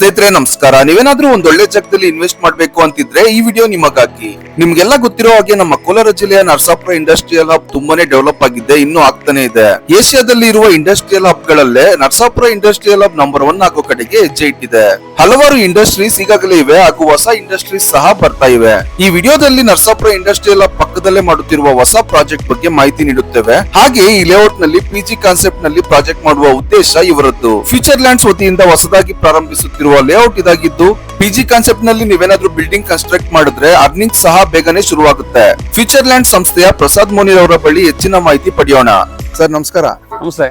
ಸ್ನೇಹಿತರೆ, ನಮಸ್ಕಾರ. ನೀವೇನಾದ್ರೂ ಒಂದ್ ಒಳ್ಳೆ ಜಾಗದಲ್ಲಿ ಇನ್ವೆಸ್ಟ್ ಮಾಡ್ಬೇಕು ಅಂತಿದ್ರೆ ಈ ವಿಡಿಯೋ ನಿಮಗಾಗಿ. ನಿಮ್ಗೆಲ್ಲ ಗೊತ್ತಿರೋ ಹಾಗೆ ನಮ್ಮ ಕೋಲಾರ ಜಿಲ್ಲೆಯ ನರಸಾಪುರ ಇಂಡಸ್ಟ್ರಿಯಲ್ ಹಬ್ ತುಂಬಾನೇ ಡೆವಲಪ್ ಆಗಿದೆ, ಇನ್ನು ಆಗ್ತಾನೆ ಇದೆ. ಏಷ್ಯಾದಲ್ಲಿ ಇರುವ industrial hub ಗಳಲ್ಲೇ Narasapura industrial hub number one ಆಗೋ ಕಡೆಗೆ ಹೆಜ್ಜೆ ಇಟ್ಟಿದೆ. ಹಲವಾರು ಇಂಡಸ್ಟ್ರೀಸ್ ಈಗಾಗಲೇ ಇವೆ, ಹಾಗೂ ಹೊಸ ಇಂಡಸ್ಟ್ರೀಸ್ ಸಹ ಬರ್ತಾ ಇವೆ. ಈ ವಿಡಿಯೋದಲ್ಲಿ ನರಸಾಪುರ ಇಂಡಸ್ಟ್ರಿಯಲ್ ಹಬ್ ಪಕ್ಕದಲ್ಲೇ ಮಾಡುತ್ತಿರುವ ಹೊಸ ಪ್ರಾಜೆಕ್ಟ್ ಬಗ್ಗೆ ಮಾಹಿತಿ ನೀಡುತ್ತೇವೆ. ಹಾಗೆ ಈ ಲೇಔಟ್ನಲ್ಲಿ ಪಿಜಿ ಕಾನ್ಸೆಪ್ಟ್ನಲ್ಲಿ ಪ್ರಾಜೆಕ್ಟ್ ಮಾಡುವ ಉದ್ದೇಶ ಇವರದ್ದು. ಫ್ಯೂಚರ್ ಲ್ಯಾಂಡ್ಸ್ ವತಿಯಿಂದ ಹೊಸದಾಗಿ ಪ್ರಾರಂಭಿಸುತ್ತಿರುವ ಲೇಔಟ್ ಇದಾಗಿದ್ದು ಪಿಜಿ ಕಾನ್ಸೆಪ್ಟ್ನಲ್ಲಿ ನೀವೇನಾದ್ರೂ ಬಿಲ್ಡಿಂಗ್ ಕನ್ಸ್ಟ್ರಕ್ಟ್ ಮಾಡಿದ್ರೆ ಅರ್ನಿಂಗ್ ಸಹ ಬೇಗನೆ ಶುರುವಾಗುತ್ತೆ. ಫ್ಯೂಚರ್ ಲ್ಯಾಂಡ್ ಸಂಸ್ಥೆಯ ಪ್ರಸಾದ್ ಮೋನಿ ಅವರ ಬಳಿ ಹೆಚ್ಚಿನ ಮಾಹಿತಿ ಪಡೆಯೋಣ. ಸರ್ ನಮಸ್ಕಾರ. ನಮಸ್ತೆ.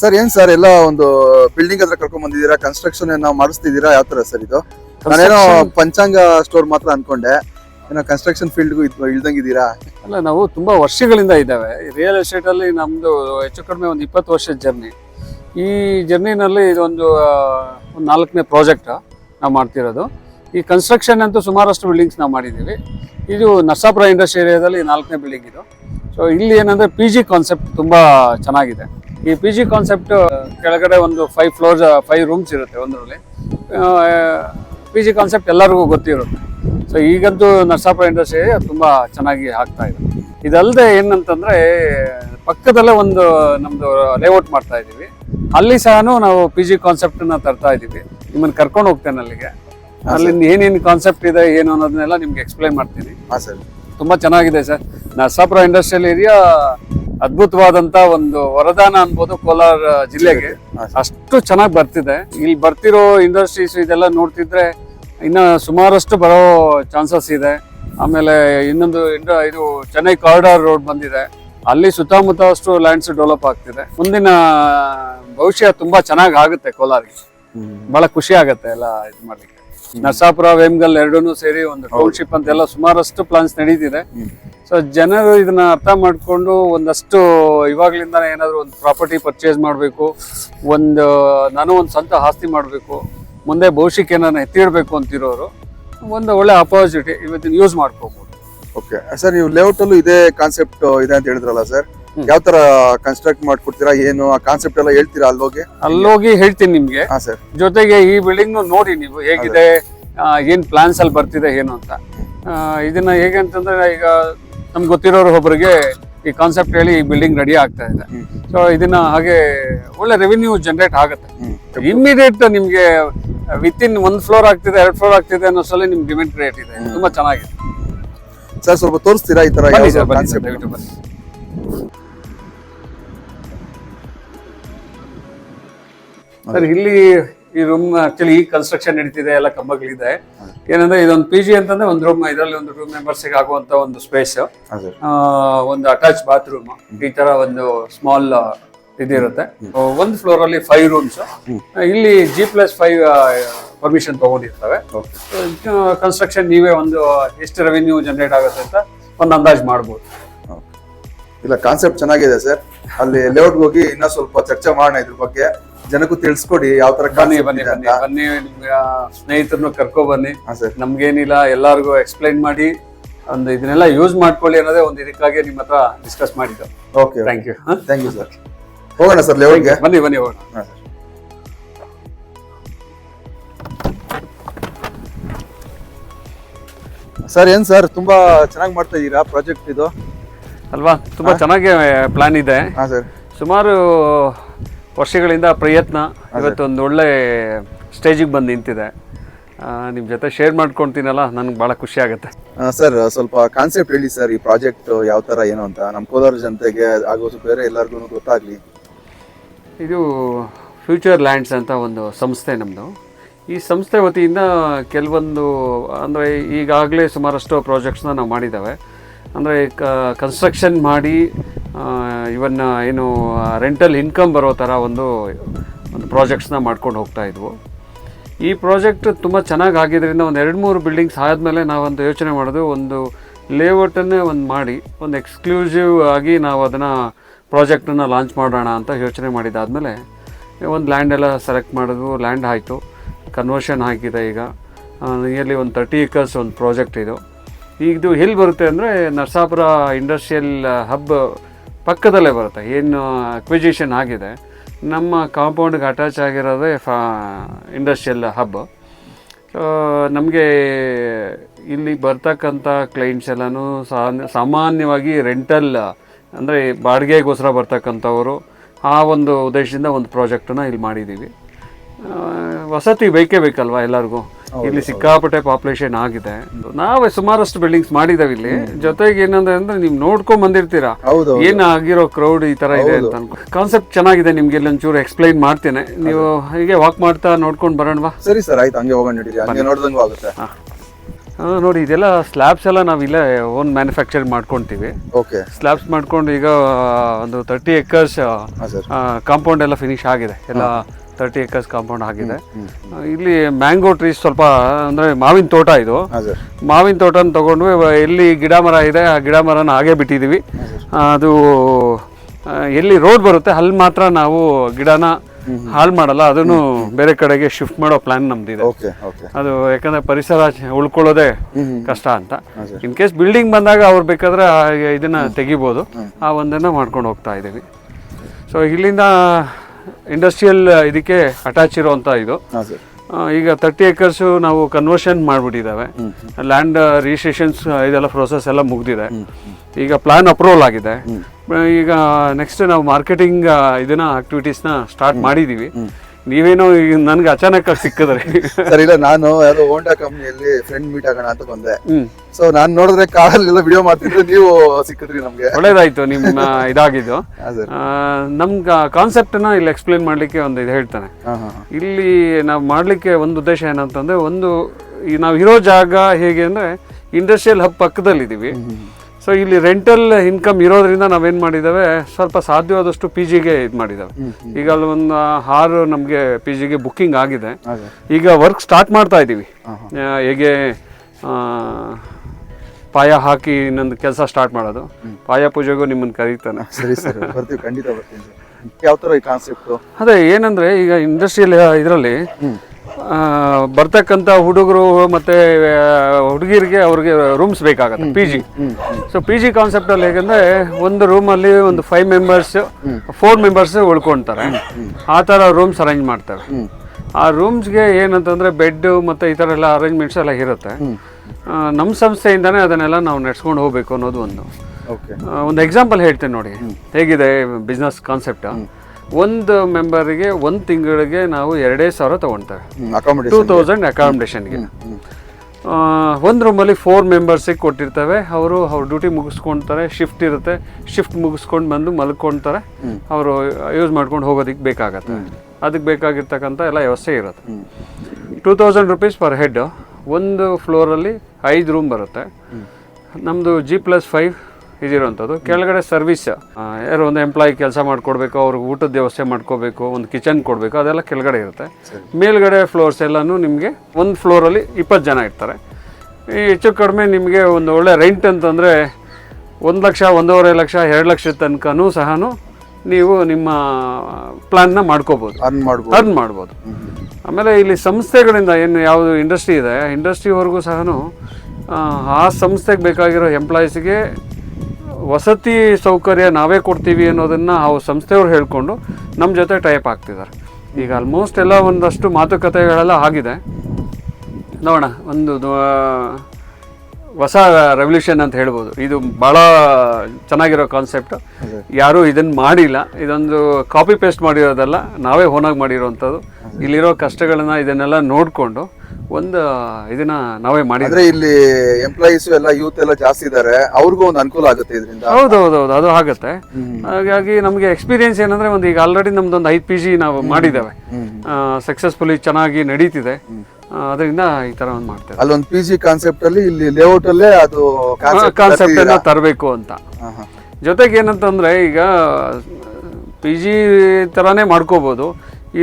ಸರ್ ಏನ್ ಸರ್ ಎಲ್ಲ ಒಂದು ಬಿಲ್ಡಿಂಗ್ ಹತ್ರ ಕರ್ಕೊಂಡ್ ಬಂದಿದ್ದೀರಾ? ಕನ್ಸ್ಟ್ರಕ್ಷನ್ ಏನೋ ಮಾಡಿಸ್ತಿದ್ದೀರಾ? ಯಾವ ತರ ಸರ್ ಇದು? ನಾನೇನೋ ಪಂಚಾಂಗ ಸ್ಟೋರ್ ಮಾತ್ರ ಅನ್ಕೊಂಡೆ. ಏನೋ ಕನ್ಸ್ಟ್ರಕ್ಷನ್ ಫೀಲ್ಡ್ಗೂ ಇಳ್ದಂಗಿದ್ದೀರಾ? ಅಲ್ಲ ನಾವು ತುಂಬಾ ವರ್ಷಗಳಿಂದ ಇದ್ದಾವೆ. ರಿಯಲ್ ಎಸ್ಟೇಟ್ ಅಲ್ಲಿ ನಮ್ದು ಹೆಚ್ಚು ಕಡಿಮೆ ಒಂದು ಇಪ್ಪತ್ತು ವರ್ಷದ ಜರ್ನಿ ಈ ಜರ್ನಿನಲ್ಲಿ ಇದೊಂದು ಒಂದು ನಾಲ್ಕನೇ ಪ್ರಾಜೆಕ್ಟ್ ನಾವು ಮಾಡ್ತಿರೋದು. ಈ ಕನ್ಸ್ಟ್ರಕ್ಷನ್ ಅಂತೂ ಸುಮಾರಷ್ಟು ಬಿಲ್ಡಿಂಗ್ಸ್ ನಾವು ಮಾಡಿದ್ದೀವಿ. ಇದು ನರ್ಸಾಪುರ ಇಂಡಸ್ಟ್ರಿ ಏರಿಯಾದಲ್ಲಿ ನಾಲ್ಕನೇ ಬಿಲ್ಡಿಂಗ್ ಇದು. ಸೊ ಇಲ್ಲಿ ಏನಂದರೆ ಪಿ ಜಿ ಕಾನ್ಸೆಪ್ಟ್ ತುಂಬ ಚೆನ್ನಾಗಿದೆ. ಈ ಪಿ ಜಿ ಕಾನ್ಸೆಪ್ಟ್ ಕೆಳಗಡೆ ಒಂದು ಫೈವ್ ಫ್ಲೋರ್ಸ್ ಫೈವ್ ರೂಮ್ಸ್ ಇರುತ್ತೆ ಒಂದರಲ್ಲಿ. ಪಿ ಜಿ ಕಾನ್ಸೆಪ್ಟ್ ಎಲ್ಲರಿಗೂ ಗೊತ್ತಿರುತ್ತೆ. ಸೊ ಈಗಂತೂ ನರ್ಸಾಪುರ ಇಂಡಸ್ಟ್ರಿ ತುಂಬ ಚೆನ್ನಾಗಿ ಆಗ್ತಾ ಇದೆ. ಇದಲ್ಲದೆ ಏನಂತಂದರೆ ಪಕ್ಕದಲ್ಲೇ ಒಂದು ನಮ್ಮದು ಲೇಔಟ್ ಮಾಡ್ತಾ ಇದ್ದೀವಿ. ಅಲ್ಲಿ ಸಹ ನಾವು ಪಿ ಜಿ ಕಾನ್ಸೆಪ್ಟನ್ನ ತರ್ತಾ ಇದ್ದೀವಿ. ನಿಮ್ಮನ್ನು ಕರ್ಕೊಂಡು ಹೋಗ್ತೇನೆ ಅಲ್ಲಿಗೆ. ಅಲ್ಲಿ ಏನೇನು ಕಾನ್ಸೆಪ್ಟ್ ಇದೆ ಏನು ಅನ್ನೋದನ್ನೆಲ್ಲ ನಿಮ್ಗೆ ಎಕ್ಸ್ಪ್ಲೈನ್ ಮಾಡ್ತೀನಿ. ಹಾ ಸರ್. ತುಂಬಾ ಚೆನ್ನಾಗಿದೆ ಸರ್. ನರಸಾಪುರ ಇಂಡಸ್ಟ್ರಿಯಲ್ ಏರಿಯಾ ಅದ್ಭುತವಾದಂತ ಒಂದು ವರದಾನ ಅನ್ಬೋದು ಕೋಲಾರ ಜಿಲ್ಲೆಗೆ. ಅಷ್ಟು ಚೆನ್ನಾಗಿ ಬರ್ತಿದೆ. ಇಲ್ಲಿ ಬರ್ತಿರೋ ಇಂಡಸ್ಟ್ರೀಸ್ ಇದೆಲ್ಲ ನೋಡ್ತಿದ್ರೆ ಇನ್ನ ಸುಮಾರಷ್ಟು ಬರೋ ಚಾನ್ಸಸ್ ಇದೆ. ಆಮೇಲೆ ಇನ್ನೊಂದು ಇದು ಚೆನ್ನೈ ಕಾರಿಡಾರ್ ರೋಡ್ ಬಂದಿದೆ. ಅಲ್ಲಿ ಸುತ್ತಮುತ್ತ ಅಷ್ಟು ಲ್ಯಾಂಡ್ಸ್ ಡೆವಲಪ್ ಆಗ್ತಿದೆ. ಮುಂದಿನ ಭವಿಷ್ಯ ತುಂಬಾ ಚೆನ್ನಾಗಿ ಆಗುತ್ತೆ ಕೋಲಾರಿಗೆ. ಬಹಳ ಖುಷಿ ಆಗುತ್ತೆ ಎಲ್ಲ ಇದು ಮಾಡ್ಲಿಕ್ಕೆ. ನರ್ಸಾಪುರ ವೇಮ್ಗಲ್ ಎರಡೂ ಸೇರಿ ಒಂದು ಟೌನ್ಶಿಪ್ ಅಂತೆಲ್ಲ ಸುಮಾರಷ್ಟು ಪ್ಲಾನ್ಸ್ ನಡೀತಿದೆ. ಸೊ ಜನರು ಇದನ್ನ ಅರ್ಥ ಮಾಡ್ಕೊಂಡು ಒಂದಷ್ಟು ಇವಾಗ್ಲಿಂದ ಏನಾದ್ರು ಒಂದು ಪ್ರಾಪರ್ಟಿ ಪರ್ಚೇಸ್ ಮಾಡಬೇಕು ಒಂದು ನಾನು ಒಂದು ಸ್ವಂತ ಆಸ್ತಿ ಮಾಡಬೇಕು ಮುಂದೆ ಭವಿಷ್ಯಕ್ಕೆ ನಾನು ಎತ್ತಿಡ್ಬೇಕು ಅಂತಿರೋರು ಒಂದು ಒಳ್ಳೆ ಅಪಾರ್ಚುನಿಟಿ ಇವತ್ತಿನ ಯೂಸ್ ಮಾಡ್ಕೋಬಹುದು ಓಕೆ ಸರ್ ನೀವು ಲೇಔಟ್ ಅಲ್ಲೂ ಇದೇ ಕಾನ್ಸೆಪ್ಟ್ ಇದೆ ಅಂತ ಹೇಳಿದ್ರಲ್ಲ ಸರ್ ಯಾವ ತರ ಕನ್ಸ್ಟ್ರಕ್ಟ್ ಮಾಡ್ಕೊಡ್ತೀರಾ? ಏನು ಆ ಕಾನ್ಸೆಪ್ಟ್ ಎಲ್ಲ ಹೇಳ್ತೀರಾ ಅಲ್ಲೋಗಿ? ಅಲ್ಲೋಗಿ ಹೇಳ್ತೀನಿ ನಿಮ್ಗೆ. ಹಾ ಸರ್ ಜೊತೆಗೆ ಈ ಬಿಲ್ಡಿಂಗ್ ನೋಡಿ ನೀವು ಹೇಗಿದೆ ಏನ್ ಪ್ಲಾನ್ಸ್ ಅಲ್ಲಿ ಬರ್ತಿದೆ ಏನು ಅಂತ. ಆ, ಇದನ್ನ ಹೇಗೆ ಅಂತಂದ್ರೆ ಈಗ ನಮ್ಗೆ ಗೊತ್ತಿರೋರು ಒಬ್ಬರಿಗೆ ಈ ಕಾನ್ಸೆಪ್ಟ್ ಹೇಳಿ ಈ ಬಿಲ್ಡಿಂಗ್ ರೆಡಿ ಆಗ್ತಾ ಇದೆ. ಹ್ಮ್. ಸೊ ಇದನ್ನ ಹಾಗೆ ಒಳ್ಳೆ ರೆವಿನ್ಯೂ ಜನರೇಟ್ ಆಗುತ್ತೆ. ಹ್ಮ್. ಇಮಿಡಿಯೇಟ್ ನಿಮ್ಗೆ ವಿತ್ ಇನ್ ಒಂದ್ ಫ್ಲೋರ್ ಆಗ್ತಿದೆ ಎರಡ್ ಫ್ಲೋರ್ ಆಗ್ತಿದೆ ಅನ್ನೋ ಸಲ ನಿಮ್ಗೆ ಡಿಮೆಂಟ್ ರೇಟ್ ಇದೆ. ತುಂಬಾ ಚೆನ್ನಾಗಿದೆ. ಸರ್ ಸ್ವಲ್ಪ ತೋರಿಸ್ತೀರಾ ಈ ತರ ಸರ್ ಇಲ್ಲಿ ಈ ರೂಮ್ ಆಕ್ಚುಲಿ ಈ ಕನ್ಸ್ಟ್ರಕ್ಷನ್ ನಡೀತಿದೆ ಎಲ್ಲ ಕಂಬಗಳಿದೆ. ಏನಂದ್ರೆ ಇದೊಂದು ಪಿ ಜಿ ಅಂತಂದ್ರೆ ಒಂದು ರೂಮ್ ಇದರಲ್ಲಿ ಒಂದು ರೂಮ್ ಮೆಂಬರ್ಸ್ ಆಗುವಂತ ಒಂದು ಸ್ಪೇಸ್ ಒಂದು ಅಟ್ಯಾಚ್ ಬಾತ್ರೂಮ್ ಈ ತರ ಒಂದು ಸ್ಮಾಲ್ ಇದಿರುತ್ತೆ. ಒಂದು ಫ್ಲೋರ್ ಅಲ್ಲಿ ಫೈವ್ ರೂಮ್ಸ್ ಇಲ್ಲಿ ಜಿ ಪ್ಲಸ್ ಫೈವ್ ಪರ್ಮಿಷನ್ ತಗೊಂಡಿರ್ತವೆ ಕನ್ಸ್ಟ್ರಕ್ಷನ್ ನೀವೇ ಒಂದು ಎಷ್ಟು ರೆವಿನ್ಯೂ ಜನರೇಟ್ ಆಗುತ್ತೆ ಅಂತ ಒಂದು ಅಂದಾಜು ಮಾಡ್ಬೋದು. ಇಲ್ಲ ಕಾನ್ಸೆಪ್ಟ್ ಚೆನ್ನಾಗಿದೆ ಸರ್. ಅಲ್ಲಿ ಲೇಔಟ್ ಹೋಗಿ ಇನ್ನೂ ಸ್ವಲ್ಪ ಚರ್ಚೆ ಮಾಡೋಣ ಇದ್ರ ಬಗ್ಗೆ. ಜನಕ್ಕೂ ತಿಳಿಸ್ಕೊಡಿ ಯಾವ ತರ ಬನ್ನಿ ಬನ್ನಿ ಬನ್ನಿ ನಿಮ್ಗೆ ಸ್ನೇಹಿತರನ್ನು ಕರ್ಕೊ ಬನ್ನಿ. ನಮ್ಗೇನಿಲ್ಲ ಎಲ್ಲರಿಗೂ ಎಕ್ಸ್ಪ್ಲೈನ್ ಮಾಡಿ ಒಂದು ಇದನ್ನೆಲ್ಲ ಯೂಸ್ ಮಾಡ್ಕೊಳ್ಳಿ ಅನ್ನೋದೇ ಒಂದು ಇದಕ್ಕಾಗಿ ನಿಮ್ಮ ಹತ್ರ ಡಿಸ್ಕಸ್ ಮಾಡಿದ್ದು. Okay thank you thank you sir ಹೋಗೋಣ ಸರ್ ಲೇಔಟ್ಗೆ ಬನ್ನಿ ಬನ್ನಿ ಹೋಗೋಣ. ಸರ್ ಏನು ಸರ್? ತುಂಬಾ ಚೆನ್ನಾಗಿ ಮಾಡ್ತಾ ಇದ್ದೀರಾ ಪ್ರಾಜೆಕ್ಟ್ ಇದು? ಅಲ್ವಾ? ತುಂಬಾ ಚೆನ್ನಾಗಿ ಪ್ಲಾನ್ ಇದೆ. ಹಾ ಸರ್. ಸುಮಾರು ವರ್ಷಗಳಿಂದ ಪ್ರಯತ್ನ ಇವತ್ತು ಒಂದು ಒಳ್ಳೆ ಸ್ಟೇಜಿಗೆ ಬಂದು ನಿಂತಿದೆ. ನಿಮ್ಮ ಜೊತೆ ಶೇರ್ ಮಾಡ್ಕೊಳ್ತೀನಲ್ಲ ನನಗೆ ಭಾಳ ಖುಷಿ ಆಗುತ್ತೆ. ಸರ್ ಸ್ವಲ್ಪ ಕಾನ್ಸೆಪ್ಟ್ ಹೇಳಿ ಸರ್ ಈ ಪ್ರಾಜೆಕ್ಟ್ ಯಾವ ಥರ ಏನು ಅಂತ. ನಮ್ಮ ಕೋಲಾರ ಜನತೆಗೆ ಆಗೋ ಬೇರೆ ಎಲ್ಲರಿಗೂ ಗೊತ್ತಾಗಲಿ. ಇದು ಫ್ಯೂಚರ್ ಲ್ಯಾಂಡ್ಸ್ ಅಂತ ಒಂದು ಸಂಸ್ಥೆ ನಮ್ಮದು ಈ ಸಂಸ್ಥೆ ವತಿಯಿಂದ ಕೆಲವೊಂದು, ಅಂದರೆ ಈಗಾಗಲೇ ಸುಮಾರಷ್ಟು ಪ್ರಾಜೆಕ್ಟ್ಸ್ನ ನಾವು ಮಾಡಿದ್ದಾವೆ. ಅಂದರೆ ಕನ್ಸ್ಟ್ರಕ್ಷನ್ ಮಾಡಿ ಇವನ್ನ ಏನು ರೆಂಟಲ್ ಇನ್ಕಮ್ ಬರೋ ಥರ ಒಂದು ಒಂದು ಪ್ರಾಜೆಕ್ಟ್ಸ್ನ ಮಾಡ್ಕೊಂಡು ಹೋಗ್ತಾ ಇದ್ವು. ಈ ಪ್ರಾಜೆಕ್ಟ್ ತುಂಬ ಚೆನ್ನಾಗಿ ಆಗಿದ್ದರಿಂದ ಒಂದು ಎರಡು ಮೂರು ಬಿಲ್ಡಿಂಗ್ಸ್ ಆದಮೇಲೆ ನಾವೊಂದು ಯೋಚನೆ ಮಾಡೋದು, ಒಂದು ಲೇಔಟನ್ನೇ ಒಂದು ಮಾಡಿ, ಒಂದು ಎಕ್ಸ್ಕ್ಲೂಸಿವ್ ಆಗಿ ನಾವು ಅದನ್ನು ಪ್ರಾಜೆಕ್ಟನ್ನು ಲಾಂಚ್ ಮಾಡೋಣ ಅಂತ ಯೋಚನೆ ಮಾಡಿದ್ದಾದಮೇಲೆ, ಒಂದು ಲ್ಯಾಂಡ್ ಎಲ್ಲ ಸೆಲೆಕ್ಟ್ ಮಾಡೋದು ಲ್ಯಾಂಡ್ ಆಯಿತು. ಕನ್ವರ್ಷನ್ ಆಗಿದೆ ಈಗ. ನಿಯರ್ಲಿ ಒಂದು ತರ್ಟಿ ಏಕರ್ಸ್ ಒಂದು ಪ್ರಾಜೆಕ್ಟ್ ಇದು. ಇದು ಎಲ್ಲಿ ಬರುತ್ತೆ ಅಂದರೆ ನರಸಾಪುರ ಇಂಡಸ್ಟ್ರಿಯಲ್ ಹಬ್ ಪಕ್ಕದಲ್ಲೇ ಬರುತ್ತೆ. ಏನು ಅಕ್ವಿಜಿಷನ್ ಆಗಿದೆ. ನಮ್ಮ ಕಾಂಪೌಂಡ್ಗೆ ಅಟ್ಯಾಚ್ ಆಗಿರೋದೇ ಫಾ ಇಂಡಸ್ಟ್ರಿಯಲ್ ಹಬ್ ನಮಗೆ ಇಲ್ಲಿ ಬರ್ತಕ್ಕಂಥ ಕ್ಲೈಂಟ್ಸ್ ಎಲ್ಲನೂ ಸಾಮಾನ್ಯವಾಗಿ ರೆಂಟಲ್ ಅಂದರೆ ಬಾಡಿಗೆಗೋಸ್ಕರ ಬರ್ತಕ್ಕಂಥವರು ಆ ಒಂದು ಉದ್ದೇಶದಿಂದ ಒಂದು ಪ್ರಾಜೆಕ್ಟನ್ನು ಇಲ್ಲಿ ಮಾಡಿದ್ದೀವಿ. ವಸತಿ ಬೇಕೇ ಬೇಕಲ್ವಾ ಎಲ್ಲರಿಗೂ? ಇಲ್ಲಿ ಸಿಕ್ಕಾಪಟ್ಟೆ ಪಾಪ್ಯುಲೇಷನ್ ಆಗಿದೆ. ನಾವೇ ಸುಮಾರಷ್ಟು ಬಿಲ್ಡಿಂಗ್ಸ್ ಮಾಡಿದಾವೆ ಇಲ್ಲಿ. ಜೊತೆಗೆ ಏನಂದ್ರೆ ಅಂದ್ರೆ ನೀವು ನೋಡ್ಕೊಂಡ್ ಬಂದಿರ್ತೀರಾ? ಏನ್ ಆಗಿರೋ ಕ್ರೌಡ್ ಈ ತರ ಇದೆ ಅಂತ ಅನ್ಕೊ ಕಾನ್ಸೆಪ್ಟ್ ಚೆನ್ನಾಗಿದೆ ನಿಮ್ಗೆ ಇಲ್ಲಿ ಒಂಚೂರು ಎಕ್ಸ್ಪ್ಲೈನ್ ಮಾಡ್ತೇನೆ. ನೀವು ಹೀಗೆ ವಾಕ್ ಮಾಡ್ತಾ ನೋಡ್ಕೊಂಡು ಬರೋಣವಾ? ಸರಿ ಸರ್ ಆಯ್ತು ಹಂಗೆ ಹೋಗೋಣ ಆಗುತ್ತೆ. ನೋಡಿ ಇದೆಲ್ಲ ಸ್ಲ್ಯಾಬ್ಸ್ ಎಲ್ಲ ನಾವು ಇಲ್ಲೇ ಓನ್ ಮ್ಯಾನುಫ್ಯಾಕ್ಚರ್ ಮಾಡ್ಕೊಂತೀವಿ. ಓಕೆ. ಸ್ಲ್ಯಾಬ್ಸ್ ಮಾಡ್ಕೊಂಡು ಈಗ ಒಂದು ತರ್ಟಿ ಎಕರ್ಸ್ ಕಾಂಪೌಂಡ್ ಎಲ್ಲ ಫಿನಿಶ್ ಆಗಿದೆ. ಎಲ್ಲ ತರ್ಟಿ ಎಕರ್ಸ್ ಕಾಂಪೌಂಡ್ ಆಗಿದೆ. ಇಲ್ಲಿ ಮ್ಯಾಂಗೋ ಟ್ರೀಸ್ ಸ್ವಲ್ಪ ಅಂದ್ರೆ ಮಾವಿನ ತೋಟ ಇದು. ಮಾವಿನ ತೋಟನ ತಗೊಂಡು ಎಲ್ಲಿ ಗಿಡ ಮರ ಇದೆ ಆ ಗಿಡ ಮರನ ಹಾಗೆ ಬಿಟ್ಟಿದ್ದೀವಿ ಅದು ಎಲ್ಲಿ ರೋಡ್ ಬರುತ್ತೆ ಅಲ್ಲಿ ಮಾತ್ರ ನಾವು ಗಿಡನ ಹಾಳು ಮಾಡಲ್ಲ ಅದನ್ನು ಬೇರೆ ಕಡೆಗೆ ಶಿಫ್ಟ್ ಮಾಡೋ ಪ್ಲಾನ್ ನಮ್ದಿದೆ. ಅದು ಯಾಕಂದ್ರೆ ಪರಿಸರ ಉಳ್ಕೊಳ್ಳೋದೇ ಕಷ್ಟ ಅಂತ. ಇನ್ ಕೇಸ್ ಬಿಲ್ಡಿಂಗ್ ಬಂದಾಗ ಅವ್ರು ಬೇಕಾದ್ರೆ ಇದನ್ನ ತೆಗಿಬೋದು. ಆ ಒಂದನ್ನ ಮಾಡ್ಕೊಂಡು ಹೋಗ್ತಾ ಇದ್ದೀವಿ. ಸೊ ಇಲ್ಲಿಂದ ಇಂಡಸ್ಟ್ರಿಯಲ್ ಇದಕ್ಕೆ ಅಟ್ಯಾಚ್ ಇರುವಂತ ಇದು. ಈಗ ತರ್ಟಿ ಏಕರ್ಸು ನಾವು ಕನ್ವರ್ಷನ್ ಮಾಡಿಬಿಟ್ಟಿದ್ದಾವೆ. ಲ್ಯಾಂಡ್ ರಿಜಿಸ್ಟ್ರೇಷನ್ಸ್ ಇದೆಲ್ಲ ಪ್ರೋಸೆಸ್ ಎಲ್ಲ ಮುಗ್ದಿದೆ. ಈಗ ಪ್ಲಾನ್ ಅಪ್ರೂವಲ್ ಆಗಿದೆ. ಈಗ ನೆಕ್ಸ್ಟ್ ನಾವು ಮಾರ್ಕೆಟಿಂಗ್ ಇದನ್ನ ಆಕ್ಟಿವಿಟೀಸ್ನ ಸ್ಟಾರ್ಟ್ ಮಾಡಿದ್ದೀವಿ ನೀವೇನೋ ಈಗ ನನ್ಗೆ ಅಚಾನಕ್ ಆಗಿ ಸಿಕ್ಕಿದ್ರಿ. ಸರ್ ಇಲ್ಲ ನಾನು ಯಾವ್ದೋ ಹೋಂಡಾ ಕಂಪ್ನಿಯಲ್ಲಿ ಫ್ರೆಂಡ್ ಮೀಟ್ ಆಗೋಣ ಅಂತ ಬಂದೆ. ಸೊ ನಾನು ನೋಡಿದ್ರೆ ಕಾರಲ್ಲೆಲ್ಲ ವಿಡಿಯೋ ಮಾಡ್ತಿದ್ರೆ ನೀವು ಸಿಕ್ಕಿದ್ರಿ ನಮ್ಗೆ. ಒಳ್ಳೇದಾಯ್ತು ನಿಮ್ಮ ಇದಾಗಿದ್ದು. ನಮ್ಗೆ ಕಾನ್ಸೆಪ್ಟನ್ನ ಇಲ್ಲಿ ಎಕ್ಸ್ಪ್ಲೇನ್ ಮಾಡ್ಲಿಕ್ಕೆ ಒಂದು ಇದು ಹೇಳ್ತಾನೆ. ಇಲ್ಲಿ ನಾವು ಮಾಡ್ಲಿಕ್ಕೆ ಒಂದು ಉದ್ದೇಶ ಏನಂತಂದ್ರೆ ಒಂದು ಈ ನಾವು ಇರೋ ಜಾಗ ಹೇಗೆ ಅಂದ್ರೆ ಇಂಡಸ್ಟ್ರಿಯಲ್ ಹಬ್ ಪಕ್ಕದಲ್ಲಿದ್ದೀವಿ. ಸೊ ಇಲ್ಲಿ ರೆಂಟಲ್ ಇನ್ಕಮ್ ಇರೋದ್ರಿಂದ ನಾವೇನು ಮಾಡಿದ್ದೇವೆ ಸ್ವಲ್ಪ ಸಾಧ್ಯವಾದಷ್ಟು ಪಿ ಜಿಗೆ ಇದು ಮಾಡಿದ್ದಾವೆ. ಈಗ ಅಲ್ಲಿ ಒಂದು ಆರು ನಮಗೆ ಪಿ ಜಿಗೆ ಬುಕ್ಕಿಂಗ್ ಆಗಿದೆ. ಈಗ ವರ್ಕ್ ಸ್ಟಾರ್ಟ್ ಮಾಡ್ತಾ ಇದ್ದೀವಿ. ಹೇಗೆ ಪಾಯ ಹಾಕಿ ಇನ್ನೊಂದು ಕೆಲಸ ಸ್ಟಾರ್ಟ್ ಮಾಡೋದು. ಪಾಯ ಪೂಜೆಗೂ ನಿಮ್ಮನ್ನು ಕರೀತಾನೆ. ಸರಿ ಸರ್. ಬರ್ತೀವಿ ಖಂಡಿತ ಬರ್ತೀನಿ ಯಾವ ಥರ ಈ ಕಾನ್ಸೆಪ್ಟು ಅದೇ ಏನಂದ್ರೆ ಈಗ ಇಂಡಸ್ಟ್ರಿಯಲ್ ಇದರಲ್ಲಿ ಬರ್ತಕ್ಕಂಥ ಹುಡುಗರು ಮತ್ತೆ ಹುಡುಗಿರಿಗೆ ಅವ್ರಿಗೆ ರೂಮ್ಸ್ ಬೇಕಾಗತ್ತೆ P G so P G ಕಾನ್ಸೆಪ್ಟಲ್ಲಿ ಹೇಗಂದ್ರೆ ಒಂದು ರೂಮಲ್ಲಿ ಒಂದು ಫೈವ್ ಮೆಂಬರ್ಸ್ ಫೋರ್ ಮೆಂಬರ್ಸ್ ಉಳ್ಕೊಳ್ತಾರೆ. ಆ ಥರ ರೂಮ್ಸ್ ಅರೇಂಜ್ ಮಾಡ್ತಾರೆ ಆ ರೂಮ್ಸ್ಗೆ ಏನಂತಂದ್ರೆ ಬೆಡ್ ಮತ್ತೆ ಈ ಥರ ಎಲ್ಲ ಅರೇಂಜ್ಮೆಂಟ್ಸ್ ಎಲ್ಲ ಇರುತ್ತೆ. ನಮ್ಮ ಸಂಸ್ಥೆಯಿಂದನೇ ಅದನ್ನೆಲ್ಲ ನಾವು ನಡೆಸ್ಕೊಂಡು ಹೋಗ್ಬೇಕು ಅನ್ನೋದು ಒಂದು. ಒಂದು ಎಕ್ಸಾಂಪಲ್ ಹೇಳ್ತೇನೆ ನೋಡಿ. ಹೇಗಿದೆ ಬಿಸ್ನೆಸ್ ಕಾನ್ಸೆಪ್ಟ್ ಒಂದು ಮೆಂಬರಿಗೆ ಒಂದು ತಿಂಗಳಿಗೆ ನಾವು ಎರಡೇ ಸಾವಿರ ತಗೊಳ್ತೇವೆ. ಟೂ ತೌಸಂಡ್ ಅಕಾಮಿಡೇಷನ್ಗೆ ಒಂದು ರೂಮಲ್ಲಿ ಫೋರ್ ಮೆಂಬರ್ಸಿಗೆ ಕೊಟ್ಟಿರ್ತವೆ. ಅವರು ಅವ್ರ ಡ್ಯೂಟಿ ಮುಗಿಸ್ಕೊಳ್ತಾರೆ ಶಿಫ್ಟ್ ಇರುತ್ತೆ. ಶಿಫ್ಟ್ ಮುಗಿಸ್ಕೊಂಡು ಬಂದು ಮಲ್ಕೊಳ್ತಾರೆ ಅವರು ಯೂಸ್ ಮಾಡ್ಕೊಂಡು ಹೋಗೋದಕ್ಕೆ ಬೇಕಾಗತ್ತೆ. ಅದಕ್ಕೆ ಬೇಕಾಗಿರ್ತಕ್ಕಂಥ ಎಲ್ಲ ವ್ಯವಸ್ಥೆ ಇರುತ್ತೆ. Two thousand rupees per head ಒಂದು ಫ್ಲೋರಲ್ಲಿ ಐದು ರೂಮ್ ಬರುತ್ತೆ. ನಮ್ಮದು ಜಿ ಪ್ಲಸ್ ಫೈವ್ ಇದಿರೋಂಥದ್ದು ಕೆಳಗಡೆ ಸರ್ವಿಸ್ ಯಾರು ಒಂದು ಎಂಪ್ಲಾಯಿ ಕೆಲಸ ಮಾಡಿಕೊಡ್ಬೇಕು ಅವ್ರಿಗೆ ಊಟದ ವ್ಯವಸ್ಥೆ ಮಾಡ್ಕೋಬೇಕು ಒಂದು ಕಿಚನ್ ಕೊಡಬೇಕು ಅದೆಲ್ಲ ಕೆಳಗಡೆ ಇರುತ್ತೆ. ಮೇಲ್ಗಡೆ ಫ್ಲೋರ್ಸ್ ಎಲ್ಲನೂ ನಿಮಗೆ ಒಂದು ಫ್ಲೋರಲ್ಲಿ ಇಪ್ಪತ್ತು ಜನ ಇರ್ತಾರೆ. ಈ ಹೆಚ್ಚು ಕಡಿಮೆ ನಿಮಗೆ ಒಂದು ಒಳ್ಳೆ ರೆಂಟ್ ಅಂತಂದರೆ ಒಂದು ಲಕ್ಷ ಒಂದೂವರೆ ಲಕ್ಷ ಎರಡು ಲಕ್ಷದ ತನಕನೂ ಸಹ ನೀವು ನಿಮ್ಮ ಪ್ಲ್ಯಾನ್ನ ಮಾಡ್ಕೋಬೋದು. ಅರ್ನ್ ಮಾಡ್ಬೋದು. ಅರ್ನ್ ಮಾಡ್ಬೋದು. ಆಮೇಲೆ ಇಲ್ಲಿ ಸಂಸ್ಥೆಗಳಿಂದ ಏನು ಯಾವುದು ಇಂಡಸ್ಟ್ರಿ ಇದೆ ಇಂಡಸ್ಟ್ರಿವರೆಗೂ ಸಹ ಆ ಸಂಸ್ಥೆಗೆ ಬೇಕಾಗಿರೋ ಎಂಪ್ಲಾಯೀಸ್ಗೆ ವಸತಿ ಸೌಕರ್ಯ ನಾವೇ ಕೊಡ್ತೀವಿ ಅನ್ನೋದನ್ನು ಆ ಸಂಸ್ಥೆಯವ್ರು ಹೇಳಿಕೊಂಡು ನಮ್ಮ ಜೊತೆ ಟೈಪ್ ಆಗ್ತಿದ್ದಾರೆ. ಈಗ ಆಲ್ಮೋಸ್ಟ್ ಎಲ್ಲ ಒಂದಷ್ಟು ಮಾತುಕತೆಗಳೆಲ್ಲ ಆಗಿದೆ. ನೋಡೋಣ ಒಂದು ಹೊಸ ರೆವಲ್ಯೂಷನ್ ಅಂತ ಹೇಳ್ಬೋದು. ಇದು ಭಾಳ ಚೆನ್ನಾಗಿರೋ ಕಾನ್ಸೆಪ್ಟ್ ಯಾರೂ ಇದನ್ನು ಮಾಡಿಲ್ಲ. ಇದೊಂದು ಕಾಪಿ ಪೇಸ್ಟ್ ಮಾಡಿರೋದಲ್ಲ. ನಾವೇ ಓನಾಗಿ ಮಾಡಿರೋವಂಥದ್ದು ಇಲ್ಲಿರೋ ಕಷ್ಟಗಳನ್ನ ಇದನ್ನೆಲ್ಲ ನೋಡಿಕೊಂಡು ಒಂದು ಇದನ್ನ ನಾವೇ ಮಾಡಿದ್ರೆ ಅಂದ್ರೆ ಇಲ್ಲಿ ಎಂಪ್ಲಾಯೀಸ್ ಎಲ್ಲ ಯೂತ್ ಎಲ್ಲ ಜಾಸ್ತಿ ಇದಾರೆ ಅವ್ರಿಗೂ ಒಂದು ಅನುಕೂಲ ಆಗುತ್ತೆ ಇದರಿಂದ. ಹೌದು ಹೌದು ಹೌದು ಅದು ಆಗುತ್ತೆ. ಹಾಗಾಗಿ ನಮಗೆ ಎಕ್ಸ್ಪೀರಿಯನ್ಸ್ ಏನಂದ್ರೆ ಒಂದು ಈಗ ಆಲ್ರೆಡಿ ನಮ್ದು ಒಂದು ಐದು ಪಿ ಜಿ ನಾವು ಮಾಡಿದ್ದೇವೆ. ಸಕ್ಸಸ್ಫುಲಿ ಚೆನ್ನಾಗಿ ನಡೀತಿದೆ. ಅದರಿಂದ ಈ ತರ ಒಂದು ಮಾಡ್ತೇವೆ. ಅಲ್ಲೊಂದು ಪಿ ಜಿ ಕಾನ್ಸೆಪ್ಟ್ ಅಲ್ಲಿ ಇಲ್ಲಿ ಲೇಔಟ್ ಅಲ್ಲೇ ಅದು ಕಾನ್ಸೆಪ್ಟ್ ಅನ್ನ ತರಬೇಕು ಅಂತ. ಜೊತೆಗೆ ಏನಂತಂದ್ರೆ ಈಗ ಪಿ ಜಿ ತರಾನೇ ಮಾಡ್ಕೋಬೋದು.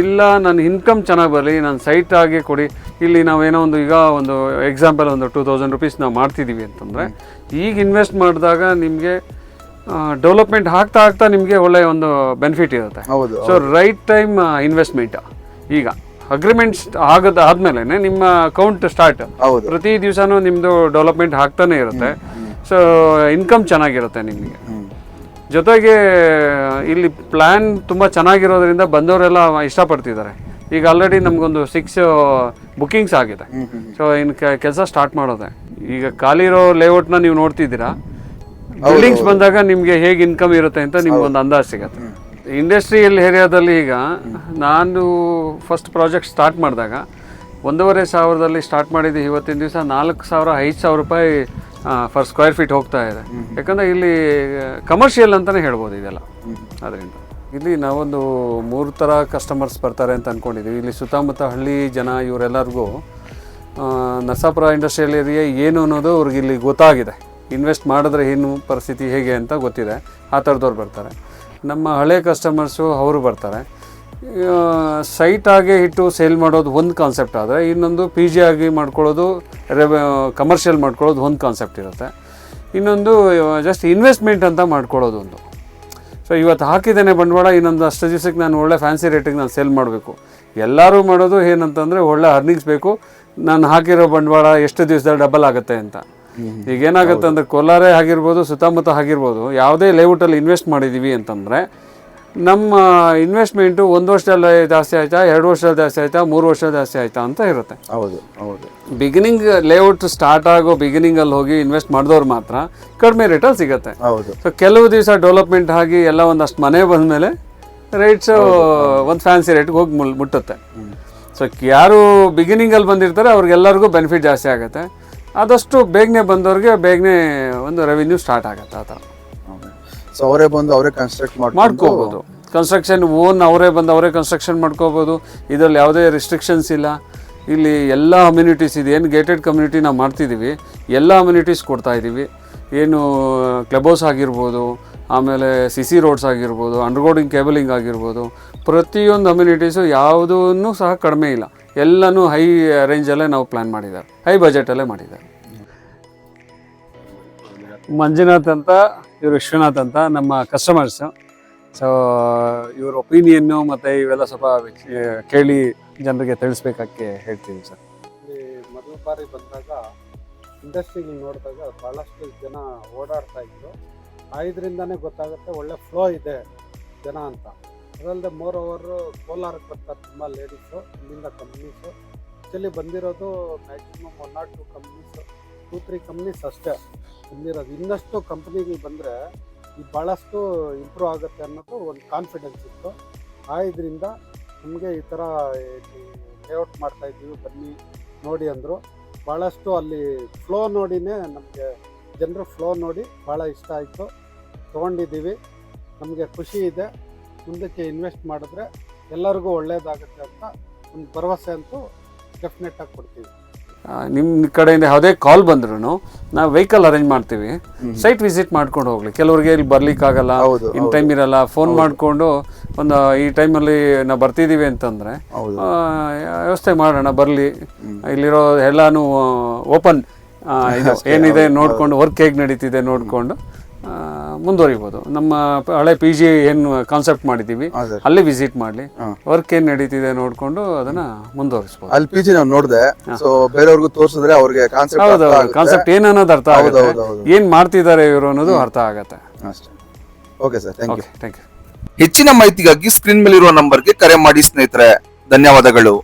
ಇಲ್ಲ ನನ್ನ ಇನ್ಕಮ್ ಚೆನ್ನಾಗಿ ಬರಲಿ ನನ್ನ ಸೈಟ್ ಆಗಿ ಕೊಡಿ. ಇಲ್ಲಿ ನಾವೇನೋ ಒಂದು ಈಗ ಒಂದು ಎಕ್ಸಾಂಪಲ್ ಒಂದು ಟೂ ತೌಸಂಡ್ ರುಪೀಸ್ ನಾವು ಮಾಡ್ತಿದ್ದೀವಿ ಅಂತಂದರೆ ಈಗ ಇನ್ವೆಸ್ಟ್ ಮಾಡಿದಾಗ ನಿಮಗೆ ಡೆವಲಪ್ಮೆಂಟ್ ಆಗ್ತಾ ಆಗ್ತಾ ನಿಮಗೆ ಒಳ್ಳೆಯ ಒಂದು ಬೆನಿಫಿಟ್ ಇರುತ್ತೆ. ಹೌದು ಸೊ ರೈಟ್ ಟೈಮ್ ಇನ್ವೆಸ್ಟ್ಮೆಂಟ್ ಈಗ ಅಗ್ರಿಮೆಂಟ್ಸ್ ಆಗದ ಆದ್ಮೇಲೆ ನಿಮ್ಮ ಅಕೌಂಟ್ ಸ್ಟಾರ್ಟ್ ಹೌದು. ಪ್ರತಿ ದಿವಸನೂ ನಿಮ್ಮದು ಡೆವಲಪ್ಮೆಂಟ್ ಆಗ್ತಾನೆ ಇರುತ್ತೆ. ಸೊ ಇನ್ಕಮ್ ಚೆನ್ನಾಗಿರುತ್ತೆ ನಿಮಗೆ. ಜೊತೆಗೆ ಇಲ್ಲಿ ಪ್ಲ್ಯಾನ್ ತುಂಬ ಚೆನ್ನಾಗಿರೋದ್ರಿಂದ ಬಂದವರೆಲ್ಲ ಇಷ್ಟಪಡ್ತಿದ್ದಾರೆ. ಈಗ ಆಲ್ರೆಡಿ ನಮಗೊಂದು ಸಿಕ್ಸ್ ಬುಕಿಂಗ್ಸ್ ಆಗಿದೆ. ಸೊ ಇನ್ನು ಕೆಲಸ ಸ್ಟಾರ್ಟ್ ಮಾಡೋದೆ. ಈಗ ಖಾಲಿ ಇರೋ ಲೇಔಟ್ನ ನೀವು ನೋಡ್ತಿದ್ದೀರಾ? ಬಿಲ್ಡಿಂಗ್ಸ್ ಬಂದಾಗ ನಿಮಗೆ ಹೇಗೆ ಇನ್ಕಮ್ ಇರುತ್ತೆ ಅಂತ ನಿಮ್ಗೊಂದು ಅಂದಾಜು ಸಿಗುತ್ತೆ. ಇಂಡಸ್ಟ್ರಿಯಲ್ ಏರಿಯಾದಲ್ಲಿ ಈಗ ನಾನು ಫಸ್ಟ್ ಪ್ರಾಜೆಕ್ಟ್ ಸ್ಟಾರ್ಟ್ ಮಾಡಿದಾಗ ಒಂದೂವರೆ ಸಾವಿರದಲ್ಲಿ ಸ್ಟಾರ್ಟ್ ಮಾಡಿದ್ದು ಇವತ್ತಿನ ದಿವಸ ನಾಲ್ಕು ಸಾವಿರ ಐದು ಸಾವಿರ ರೂಪಾಯಿ ಫರ್ ಸ್ಕ್ವೇರ್ ಫೀಟ್ ಹೋಗ್ತಾ ಇದೆ. ಯಾಕಂದರೆ ಇಲ್ಲಿ ಕಮರ್ಷಿಯಲ್ ಅಂತಲೇ ಹೇಳ್ಬೋದು ಇದೆಲ್ಲ. ಅದರಿಂದ ಇಲ್ಲಿ ನಾವೊಂದು ಮೂರು ಥರ ಕಸ್ಟಮರ್ಸ್ ಬರ್ತಾರೆ ಅಂತ ಅಂದ್ಕೊಂಡಿದ್ದೀವಿ ಇಲ್ಲಿ ಸುತ್ತಮುತ್ತ ಹಳ್ಳಿ ಜನ ಇವರೆಲ್ಲರಿಗೂ ಆ, ನರಸಾಪುರ ಇಂಡಸ್ಟ್ರಿಯಲ್ ಏರಿಯಾ ಏನು ಅನ್ನೋದು ಅವ್ರಿಗೆ ಇಲ್ಲಿ ಗೊತ್ತಾಗಿದೆ. ಇನ್ವೆಸ್ಟ್ ಮಾಡಿದ್ರೆ ಏನು ಪರಿಸ್ಥಿತಿ ಹೇಗೆ ಅಂತ ಗೊತ್ತಿದೆ. ಆ ಥರದವ್ರು ಬರ್ತಾರೆ. ನಮ್ಮ ಹಳೆ ಕಸ್ಟಮರ್ಸು ಅವರು ಬರ್ತಾರೆ. ಸೈಟ್ ಆಗಿ ಇಟ್ಟು ಸೇಲ್ ಮಾಡೋದು ಒಂದು ಕಾನ್ಸೆಪ್ಟ್ ಆದರೆ ಇನ್ನೊಂದು ಪಿ ಜಿ ಆಗಿ ಮಾಡ್ಕೊಳ್ಳೋದು ರೆವೆ ಕಮರ್ಷಿಯಲ್ ಮಾಡ್ಕೊಳ್ಳೋದು ಒಂದು ಕಾನ್ಸೆಪ್ಟ್ ಇರುತ್ತೆ. ಇನ್ನೊಂದು ಜಸ್ಟ್ ಇನ್ವೆಸ್ಟ್ಮೆಂಟ್ ಅಂತ ಮಾಡ್ಕೊಳ್ಳೋದು ಒಂದು. ಸೊ ಇವತ್ತು ಹಾಕಿದ್ದೇನೆ ಬಂಡವಾಳ ಇನ್ನೊಂದು ಅಷ್ಟು ದಿವಸಕ್ಕೆ ನಾನು ಒಳ್ಳೆ ಫ್ಯಾನ್ಸಿ ರೇಟಿಗೆ ನಾನು ಸೇಲ್ ಮಾಡಬೇಕು. ಎಲ್ಲರೂ ಮಾಡೋದು ಏನಂತಂದರೆ ಒಳ್ಳೆ ಅರ್ನಿಂಗ್ಸ್ ಬೇಕು. ನಾನು ಹಾಕಿರೋ ಬಂಡವಾಳ ಎಷ್ಟು ದಿವಸದಲ್ಲಿ ಡಬಲ್ ಆಗುತ್ತೆ ಅಂತ. ಈಗ ಏನಾಗುತ್ತೆ ಅಂದರೆ ಕೋಲಾರೇ ಆಗಿರ್ಬೋದು ಸುತ್ತಮುತ್ತ ಆಗಿರ್ಬೋದು ಯಾವುದೇ ಲೇಔಟಲ್ಲಿ ಇನ್ವೆಸ್ಟ್ ಮಾಡಿದ್ದೀವಿ ಅಂತಂದರೆ ನಮ್ಮ ಇನ್ವೆಸ್ಟ್ಮೆಂಟು ಒಂದು ವರ್ಷದಲ್ಲಿ ಜಾಸ್ತಿ ಆಯ್ತಾ ಎರಡು ವರ್ಷದಲ್ಲಿ ಜಾಸ್ತಿ ಆಯ್ತಾ ಮೂರು ವರ್ಷದಲ್ಲಿ ಜಾಸ್ತಿ ಆಯ್ತಾ ಅಂತ ಇರುತ್ತೆ. ಹೌದು ಹೌದು. ಬಿಗಿನಿಂಗ್ ಲೇಔಟ್ ಸ್ಟಾರ್ಟ್ ಆಗೋ ಬಿಗಿನಿಂಗಲ್ಲಿ ಹೋಗಿ ಇನ್ವೆಸ್ಟ್ ಮಾಡಿದವ್ರು ಮಾತ್ರ ಕಡಿಮೆ ರೇಟಲ್ಲಿ ಸಿಗುತ್ತೆ. ಹೌದು. ಸೊ ಕೆಲವು ದಿವಸ ಡೆವಲಪ್ಮೆಂಟ್ ಆಗಿ ಎಲ್ಲ ಒಂದಷ್ಟು ಮನೆ ಬಂದಮೇಲೆ ರೇಟ್ಸು ಒಂದು ಫ್ಯಾನ್ಸಿ ರೇಟ್ಗೆ ಹೋಗಿ ಮುಲ್ ಮುಟ್ಟುತ್ತೆ. ಸೊ ಯಾರು ಬಿಗಿನಿಂಗಲ್ಲಿ ಬಂದಿರ್ತಾರೆ ಅವ್ರಿಗೆಲ್ಲರಿಗೂ ಬೆನಿಫಿಟ್ ಜಾಸ್ತಿ ಆಗುತ್ತೆ. ಆದಷ್ಟು ಬೇಗನೆ ಬಂದವ್ರಿಗೆ ಬೇಗನೆ ಒಂದು ರೆವಿನ್ಯೂ ಸ್ಟಾರ್ಟ್ ಆಗುತ್ತೆ ಆ ಥರ. ಸೊ ಅವರೇ ಬಂದು ಅವರೇ ಕನ್ಸ್ಟ್ರಕ್ಟ್ ಮಾಡ್ಕೋಬಹುದು ಕನ್ಸ್ಟ್ರಕ್ಷನ್ ಓನ್ ಅವರೇ ಬಂದು ಅವರೇ ಕನ್ಸ್ಟ್ರಕ್ಷನ್ ಮಾಡ್ಕೋಬೋದು. ಇದರಲ್ಲಿ ಯಾವುದೇ ರಿಸ್ಟ್ರಿಕ್ಷನ್ಸ್ ಇಲ್ಲ. ಇಲ್ಲಿ ಎಲ್ಲ ಅಮ್ಯುನಿಟೀಸ್ ಇದೆ. ಏನು ಗೇಟೆಡ್ ಕಮ್ಯುನಿಟಿ ನಾವು ಮಾಡ್ತಿದ್ದೀವಿ ಎಲ್ಲ ಅಮ್ಯುನಿಟೀಸ್ ಕೊಡ್ತಾ ಇದ್ದೀವಿ ಏನು ಕ್ಲಬ್ ಹೌಸ್ ಆಗಿರ್ಬೋದು, ಆಮೇಲೆ ಸಿ ಸಿ ರೋಡ್ಸ್ ಆಗಿರ್ಬೋದು ಅಂಡರ್ಗ್ರೌಂಡಿಂಗ್ ಕೇಬಲಿಂಗ್ ಆಗಿರ್ಬೋದು, ಪ್ರತಿಯೊಂದು ಅಮ್ಯುನಿಟೀಸು ಯಾವುದೂ ಸಹ ಕಡಿಮೆ ಇಲ್ಲ. ಎಲ್ಲನೂ ಹೈ ರೇಂಜಲ್ಲೇ ನಾವು ಪ್ಲ್ಯಾನ್ ಮಾಡಿದ್ದಾರೆ. ಹೈ ಬಜೆಟಲ್ಲೇ ಮಾಡಿದ್ದಾರೆ. ಮಂಜುನಾಥ್ ಅಂತ, ಇವರು ವಿಶ್ವನಾಥ್ ಅಂತ ನಮ್ಮ ಕಸ್ಟಮರ್ಸ್ ಸೊ ಇವ್ರ ಒಪಿನಿಯನ್ನು ಮತ್ತು ಇವೆಲ್ಲ ಸ್ವಲ್ಪ ಕೇಳಿ ಜನರಿಗೆ ತಿಳಿಸ್ಬೇಕಕ್ಕೆ ಹೇಳ್ತೀನಿ ಸರ್. ಮೊದಲ ಬಾರಿ ಬಂದಾಗ ಇಂಡಸ್ಟ್ರಿಗೆ ನೋಡಿದಾಗ ಭಾಳಷ್ಟು ಜನ ಓಡಾಡ್ತಾ ಇದ್ರು. ಆ ಇದರಿಂದನೇ ಗೊತ್ತಾಗುತ್ತೆ ಒಳ್ಳೆ ಫ್ಲೋ ಇದೆ ಜನ ಅಂತ. ಅದಲ್ಲದೆ ಮೋರ್ ಓವರು ಕೋಲಾರಕ್ಕೆ ಬರ್ತಾರೆ ತುಂಬ ಲೇಡೀಸು ಇಲ್ಲಿಂದ ಕಂಪ್ನೀಸು ಆ್ಯಕ್ಚುಲಿ ಬಂದಿರೋದು maximum one not two companies two three companies ಅಷ್ಟೇ. ಇಲ್ಲಿರೋದು ಇನ್ನಷ್ಟು ಕಂಪ್ನಿಗಳು ಬಂದರೆ ಈ ಭಾಳಷ್ಟು ಇಂಪ್ರೂವ್ ಆಗುತ್ತೆ ಅನ್ನೋದು ಒಂದು ಕಾನ್ಫಿಡೆನ್ಸ್ ಇತ್ತು. ಆ ಇದರಿಂದ ನಮಗೆ ಈ ಥರ ಲೇಔಟ್ ಮಾಡ್ತಾ ಇದ್ದೀವಿ, ಬನ್ನಿ, ನೋಡಿ ಅಂದರು. ಭಾಳಷ್ಟು ಅಲ್ಲಿ ಫ್ಲೋ ನೋಡಿನೇ ನಮಗೆ ಜನರು ಫ್ಲೋ ನೋಡಿ ಭಾಳ ಇಷ್ಟ ಆಯಿತು. ತೊಗೊಂಡಿದ್ದೀವಿ. ನಮಗೆ ಖುಷಿ ಇದೆ. ಮುಂದಕ್ಕೆ ಇನ್ವೆಸ್ಟ್ ಮಾಡಿದ್ರೆ ಎಲ್ಲರಿಗೂ ಒಳ್ಳೆಯದಾಗುತ್ತೆ ಅಂತ ಒಂದು ಭರವಸೆ ಅಂತೂ ಡೆಫಿನೆಟಾಗಿ ಕೊಡ್ತೀವಿ. ನಿಮ್ಮ ಕಡೆಯಿಂದ ಯಾವುದೇ ಕಾಲ್ ಬಂದ್ರೂ ನಾವು ವೆಹಿಕಲ್ ಅರೇಂಜ್ ಮಾಡ್ತೀವಿ. ಸೈಟ್ ವಿಸಿಟ್ ಮಾಡ್ಕೊಂಡು ಹೋಗ್ಲಿ. ಕೆಲವರಿಗೆ ಇಲ್ಲಿ ಬರ್ಲಿಕ್ಕಾಗಲ್ಲ ಇನ್ ಟೈಮ್ ಇರಲ್ಲ. ಫೋನ್ ಮಾಡಿಕೊಂಡು ಒಂದು ಈ ಟೈಮಲ್ಲಿ ನಾವು ಬರ್ತಿದ್ದೀವಿ ಅಂತಂದರೆ ವ್ಯವಸ್ಥೆ ಮಾಡೋಣ ಬರಲಿ. ಇಲ್ಲಿರೋ ಎಲ್ಲಾನು ಓಪನ್ ಏನಿದೆ ನೋಡಿಕೊಂಡು ವರ್ಕ್ ಹೇಗೆ ನಡೀತಿದೆ ನೋಡಿಕೊಂಡು ಮುಂದುವರಿಬೋದು. ನಮ್ಮ ಹಳೆ ಪಿ ಜಿ ಏನು ಕಾನ್ಸೆಪ್ಟ್ ಮಾಡಿದ್ದೀವಿ ಅಲ್ಲಿ ವಿಸಿಟ್ ಮಾಡಲಿ. ವರ್ಕ್ ಏನು ನಡೀತಿದೆ ನೋಡಿಕೊಂಡು ಅದನ್ನ ಮುಂದುವರಿಸ್ಬೋದು. ಅಲ್ಲಿ ಪಿ ಜಿ ನಾವು ನೋಡಿದೆ ಸೊ ಬೇರೆಯವ್ರಿಗೂ ತೋರಿಸಿದ್ರೆ ಅವ್ರಿಗೆ ಕಾನ್ಸೆಪ್ಟ್ ಹೌದು ಕಾನ್ಸೆಪ್ಟ್ ಏನು ಅನ್ನೋದು ಅರ್ಥ ಆಗುತ್ತೆ. ಏನು ಮಾಡ್ತಿದ್ದಾರೆ ಇವರು ಅನ್ನೋದು ಅರ್ಥ ಆಗುತ್ತೆ. ಅಷ್ಟೇ. Okay sir thank you thank you ಹೆಚ್ಚಿನ ಮಾಹಿತಿಗಾಗಿ ಸ್ಕ್ರೀನ್ ಮೇಲಿರುವ ನಂಬರ್ಗೆ ಕರೆ ಮಾಡಿ ಸ್ನೇಹಿತರೆ. ಧನ್ಯವಾದಗಳು.